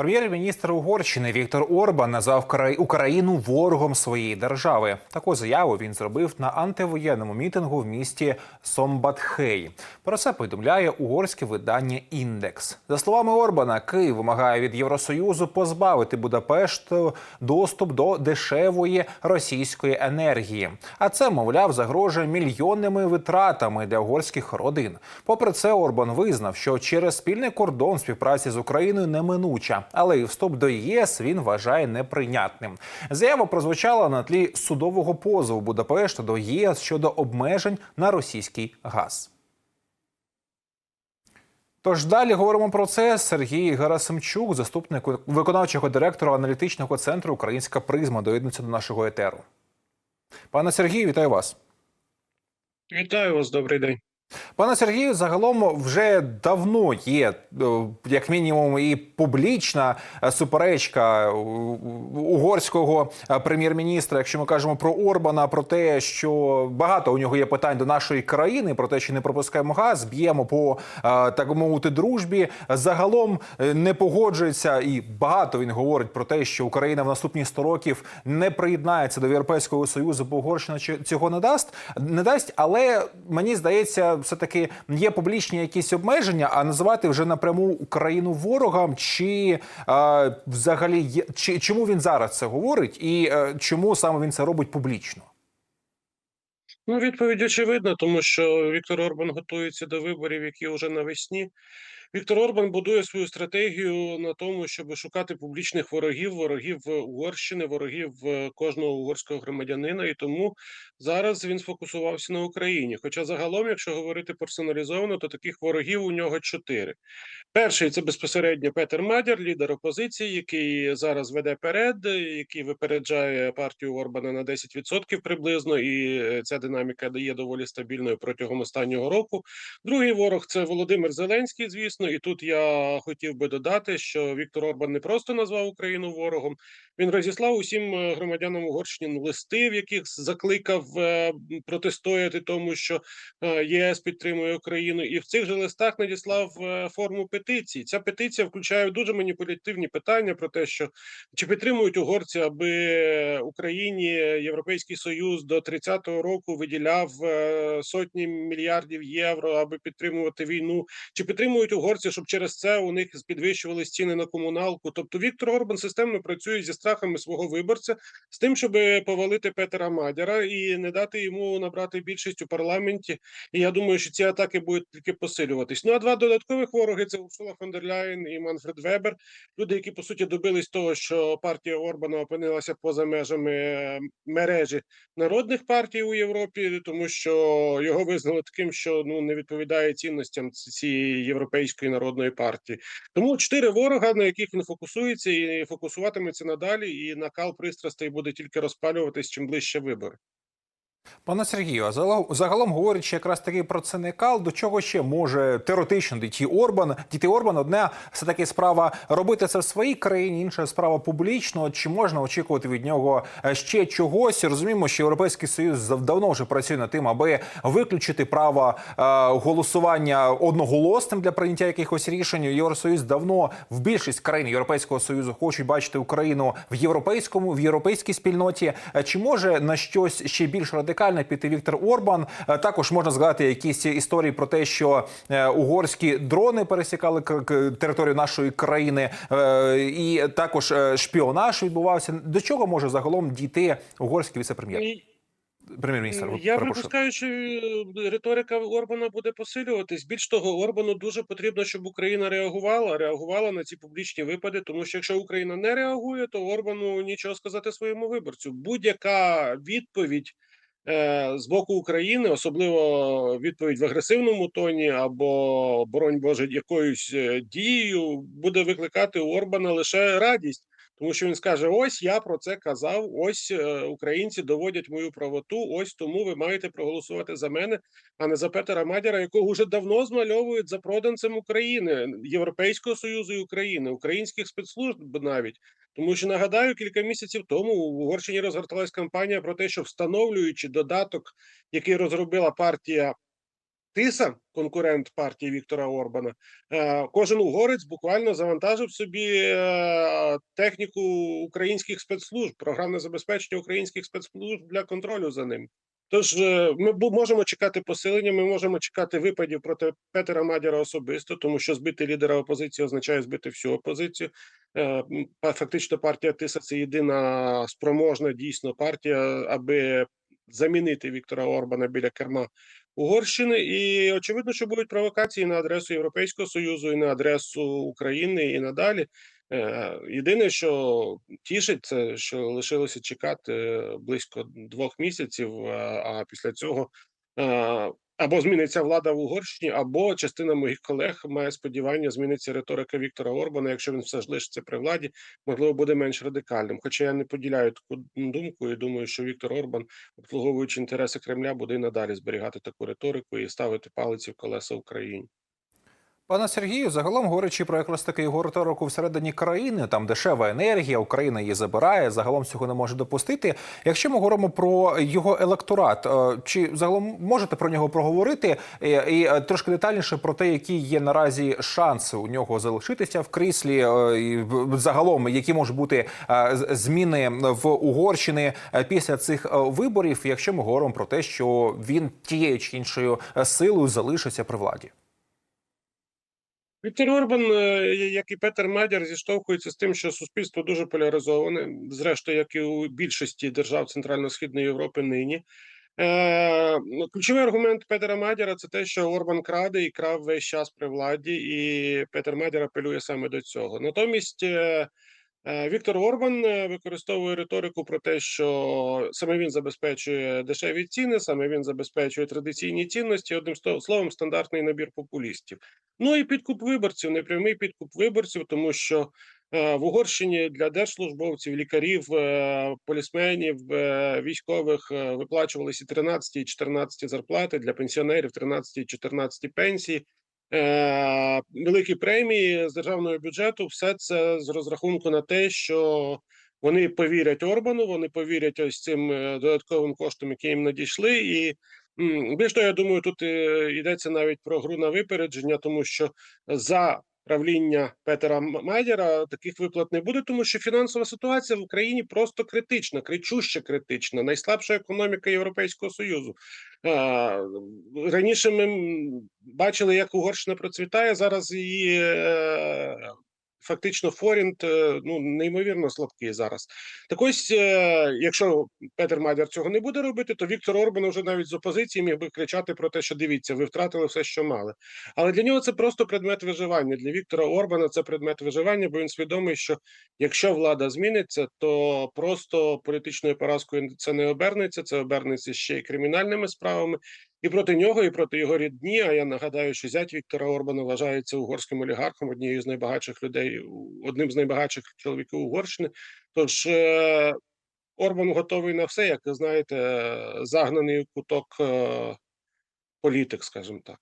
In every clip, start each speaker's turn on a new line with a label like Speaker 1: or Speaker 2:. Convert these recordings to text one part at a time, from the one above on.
Speaker 1: Прем'єр-міністр Угорщини Віктор Орбан назвав Кра- Україну ворогом своєї держави. Таку заяву він зробив на антивоєнному мітингу в місті Сомбатхей. Про це повідомляє угорське видання Індекс. За словами Орбана, Київ вимагає від Євросоюзу позбавити Будапешт доступ до дешевої російської енергії. А це, мовляв, загрожує мільйонними витратами для угорських родин. Попри це, Орбан визнав, що через спільний кордон співпраці з Україною неминуча, але і вступ до ЄС він вважає неприйнятним. Заява прозвучала на тлі судового позову Будапешта до ЄС щодо обмежень на російський газ. Тож далі говоримо про це. Сергій Гарасимчук, заступник виконавчого директора аналітичного центру Українська призма, доєднується до нашого етеру. Пане Сергію, вітаю вас.
Speaker 2: Вітаю вас, добрий день.
Speaker 1: Пане Сергію, загалом вже давно є, е, як мінімум, і публічна е, суперечка у- угорського е, прем'єр-міністра, якщо ми кажемо про Орбана, про те, що багато у нього є питань до нашої країни, про те, що не пропускаємо газ, б'ємо по е, так мовити дружбі. Загалом е, не погоджується, і багато він говорить про те, що Україна в наступні 100 років не приєднається до Європейського союзу, бо Угорщина цього не дасть, не дасть. Але мені здається, все таки є публічні якісь обмеження, а називати вже напряму Україну ворогом, чи е, взагалі є чи чому він зараз це говорить, і е, чому саме він це робить публічно?
Speaker 2: Ну, відповідь очевидна, тому що Віктор Орбан готується до виборів, які вже навесні. Віктор Орбан будує свою стратегію на тому, щоб шукати публічних ворогів, ворогів Угорщини, ворогів е, кожного угорського громадянина. І тому зараз він сфокусувався на Україні. Хоча загалом, якщо говорити персоналізовано, то таких ворогів у нього чотири. Перший це безпосередньо Петер Мадяр, лідер опозиції, який зараз веде перед, який випереджає партію Орбана на 10% приблизно, і е, ця динаміка є доволі стабільною протягом останнього року. Другий ворог це Володимир Зеленський, звісно. І тут я хотів би додати, що Віктор Орбан не просто назвав Україну ворогом. Він розіслав усім е, громадянам Угорщини листи, в яких закликав е, протистояти тому, що е, єС підтримує Україну, і в цих же листах надіслав форму петиції. Ця петиція включає дуже маніпулятивні питання про те, що чи підтримують угорці, аби Україні Європейський Союз до 30-го року виділяв сотні мільярдів євро, аби підтримувати війну, чи підтримують угорці, щоб через це у них підвищувались ціни на комуналку. Тобто Віктор Орбан системно працює зі страхами свого виборця з тим, щоб повалити Петера Мадяра і не дати йому набрати більшість у парламенті. І я думаю, що ці атаки будуть тільки посилюватись. Ну а два додаткових вороги це Урсула фон дер Ляєн і Манфред Вебер. Люди, які по суті добились того, що партія Орбана опинилася поза межами е, мережі народних партій у Європі, тому що його визнали таким, що ну не відповідає цінностям цієї європейської народної партії. Тому чотири ворога, на яких він фокусується, і фокусуватиметься надалі, і накал пристрастей буде тільки розпалюватись чим ближче вибори.
Speaker 1: Пане Сергію, а загалом, говорячи якраз таки про це до чого ще може теоретично дійти Орбан? Дійти Орбан одне все таки справа робити це в своїй країні, інша справа публічно. Чи можна очікувати від нього е, ще чогось? Розуміємо, що Європейський Союз давно вже працює над тим, аби виключити право е, голосування одноголосним для прийняття якихось рішень. Євросоюз давно в більшість країн Європейського союзу хочуть бачити Україну в європейському в європейській спільноті. Е, Чи може на щось ще більш радикальне піти Віктор Орбан? Е, Також можна згадати якісь історії про те, що е, угорські дрони пересікали територію нашої країни, е, і також шпіонаж відбувався. До чого може загалом дійти угорський віце-прем'єр? Прем'єр-міністр,
Speaker 2: Я припускаю, що риторика Орбана буде посилюватись. Більш того, Орбану дуже потрібно, щоб Україна реагувала, реагувала на ці публічні випади. Тому що якщо Україна не реагує, то Орбану нічого сказати своєму виборцю. Будь-яка відповідь з боку України, особливо відповідь в агресивному тоні або, боронь Боже, якоюсь е, дією, буде викликати у Орбана лише радість. Тому що він скаже: ось я про це казав. Ось е, українці доводять мою правоту. Ось тому ви маєте проголосувати за мене, а не за Петера Мадяра, якого вже давно змальовують за проданцем України, Європейського союзу і України, українських спецслужб навіть. Тому що нагадаю, кілька місяців тому в Угорщині розгорталась кампанія про те, що встановлюючи додаток, який розробила партія Тиса, конкурент партії Віктора Орбана, е, кожен угорець буквально завантажив собі е, техніку українських спецслужб, програмне забезпечення українських спецслужб для контролю за ним. Тож е, ми можемо чекати посилення, ми можемо чекати випадів проти Петера Мадяра особисто, тому що збити лідера опозиції означає збити всю опозицію. Е, Фактично, партія Тиса це єдина спроможна дійсно партія, аби замінити Віктора Орбана біля керма Угорщини. І очевидно, що будуть провокації на адресу Європейського Союзу і на адресу України і надалі. Е, Єдине, що тішить, це що лишилося чекати близько двох місяців. А, а після цього е, або зміниться влада в Угорщині, або частина моїх колег має сподівання, зміниться риторика Віктора Орбана. Якщо він все ж лишиться при владі, можливо, буде менш радикальним. Хоча я не поділяю таку думку і думаю, що Віктор Орбан, обслуговуючи інтереси Кремля, буде і надалі зберігати таку риторику і ставити палиці в колеса Україні.
Speaker 1: Пане Сергію, загалом говорячи про якраз таки його риторику всередині країни, там дешева енергія, Україна її забирає, загалом цього не може допустити. Якщо ми говоримо про його електорат, е, чи загалом можете про нього проговорити е, і е, трошки детальніше про те, які є наразі шанси у нього залишитися в кріслі, і загалом які можуть бути зміни в Угорщини після цих виборів, якщо ми говоримо про те, що він тією чи іншою силою залишиться при владі.
Speaker 2: Віктор Орбан, е, як і Петер Медяр, зіштовхується з тим, що суспільство дуже поляризоване, зрештою, як і у більшості держав Центрально-Східної Європи нині. Е, ну, ключовий аргумент Петера Мадіра це те, що Орбан краде і крав весь час при владі, і Петер Медяр апелює саме до цього. Натомість е, Віктор Орбан е, використовує риторику про те, що саме він забезпечує дешеві ціни, саме він забезпечує традиційні цінності. Одним словом, стандартний набір популістів. Ну і підкуп виборців, непрямий підкуп виборців, тому що е, в Угорщині для держслужбовців, лікарів, е, полісменів, е, військових е, виплачувалися 13 і 14 зарплати для пенсіонерів, 13 і 14 пенсії. Е, великі премії з державного бюджету, все це з розрахунку на те, що вони повірять Орбану, вони повірять ось цим е, додатковим коштам, які їм надійшли, і Більш того, я думаю, тут е, йдеться навіть про гру на випередження, тому що за правління Петера Майдера таких виплат не буде, тому що фінансова ситуація в Україні просто критична, кричуще критична, найслабша економіка Європейського Союзу. Раніше ми бачили, як Угорщина процвітає. Зараз її е, фактично форінт е, ну неймовірно слабкий зараз. Так ось, е, якщо Петер Мадяр цього не буде робити, то Віктор Орбан вже навіть з опозиції міг би кричати про те, що дивіться, ви втратили все, що мали. Але для нього це просто предмет виживання. Для Віктора Орбана це предмет виживання, бо він свідомий, що якщо влада зміниться, то просто політичною поразкою це не обернеться, це обернеться ще й кримінальними справами. І проти нього, і проти його рідні. А я нагадаю, що зять Віктора Орбана вважається угорським олігархом, однією з найбагатших людей, одним з найбагатших чоловіків Угорщини. Тож е, Орбан готовий на все, як ви знаєте, е, загнаний куток е, політик, скажімо так.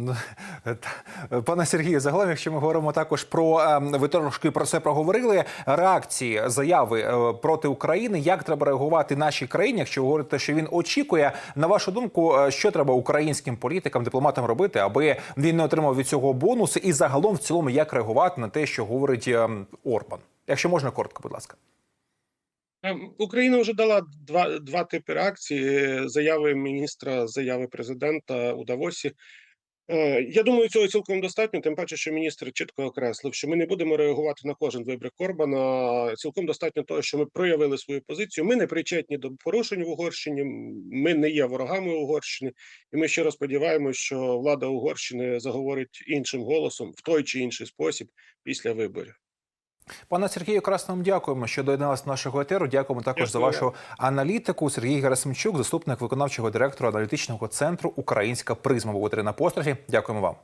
Speaker 1: Ну, та- Пане Сергію, загалом, якщо ми говоримо також про ем, ви трошки про це проговорили. Реакції заяви е, проти України, як треба реагувати нашій країні, якщо говорите, що він очікує. На вашу думку, е, що треба українським політикам, дипломатам робити, аби він не отримав від цього бонуси, і загалом в цілому як реагувати на те, що говорить ем, Орбан? Якщо можна коротко, будь ласка.
Speaker 2: Ем, Україна вже дала два, два типи реакції: заяви міністра, заяви президента у Давосі. Е, Я думаю, цього цілком достатньо. Тим паче, що міністр чітко окреслив, що ми не будемо реагувати на кожен вибрик Корбана. Цілком достатньо того, що ми проявили свою позицію. Ми не причетні до порушень в Угорщині. Ми не є ворогами Угорщини, і ми щиро сподіваємося, що влада Угорщини заговорить іншим голосом в той чи інший спосіб після виборів.
Speaker 1: Пане Сергію, красному дякуємо, що доєдналися до нашого етеру. Дякуємо також за вашу аналітику. Сергій Герасимчук, заступник виконавчого директора аналітичного центру Українська призма. Був на пострафі. Дякуємо вам.